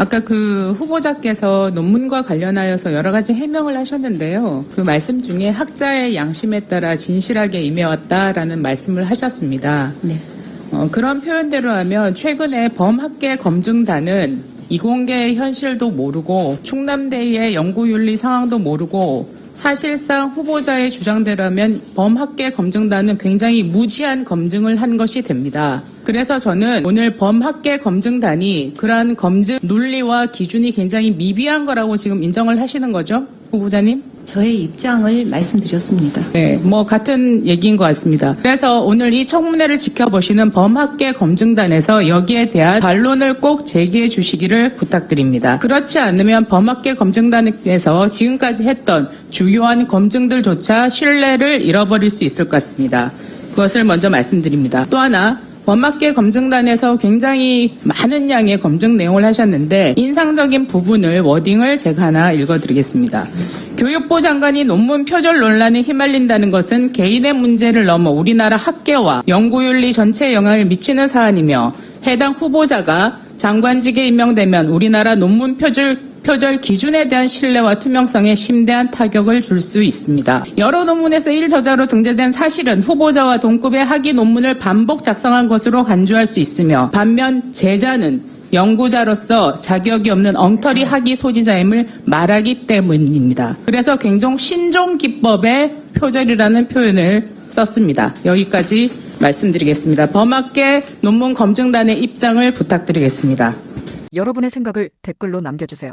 아까 그 후보자께서 논문과 관련하여서 여러 가지 해명을 하셨는데요. 그 말씀 중에 학자의 양심에 따라 진실하게 임해왔다라는 말씀을 하셨습니다. 네. 어, 그런 표현대로 하면 최근에 범학계 검증단은 이공계의 현실도 모르고 충남대의 연구윤리 상황도 모르고 사실상 후보자의 주장대로라면 범학계 검증단은 굉장히 무지한 검증을 한 것이 됩니다. 그래서 저는 오늘 범학계 검증단이 그러한 검증 논리와 기준이 굉장히 미비한 거라고 지금 인정을 하시는 거죠, 후보자님? 저의 입장을 말씀드렸습니다. 네, 뭐 같은 얘기인 것 같습니다. 그래서 오늘 이 청문회를 지켜보시는 범학계 검증단에서 여기에 대한 반론을 꼭 제기해 주시기를 부탁드립니다. 그렇지 않으면 범학계 검증단에서 지금까지 했던 주요한 검증들조차 신뢰를 잃어버릴 수 있을 것 같습니다. 그것을 먼저 말씀드립니다. 또 하나 범학계 검증단에서 굉장히 많은 양의 검증 내용을 하셨는데 인상적인 부분을 워딩을 제가 하나 읽어드리겠습니다. 교육부 장관이 논문 표절 논란에 휘말린다는 것은 개인의 문제를 넘어 우리나라 학계와 연구윤리 전체에 영향을 미치는 사안이며 해당 후보자가 장관직에 임명되면 우리나라 논문 표절 표절 기준에 대한 신뢰와 투명성에 심대한 타격을 줄 수 있습니다. 여러 논문에서 1저자로 등재된 사실은 후보자와 동급의 학위 논문을 반복 작성한 것으로 간주할 수 있으며 반면 제자는 연구자로서 자격이 없는 엉터리 학위 소지자임을 말하기 때문입니다. 그래서 굉종 신종 기법의 표절이라는 표현을 썼습니다. 여기까지 말씀드리겠습니다. 범학계 논문 검증단의 입장을 부탁드리겠습니다. 여러분의 생각을 댓글로 남겨주세요.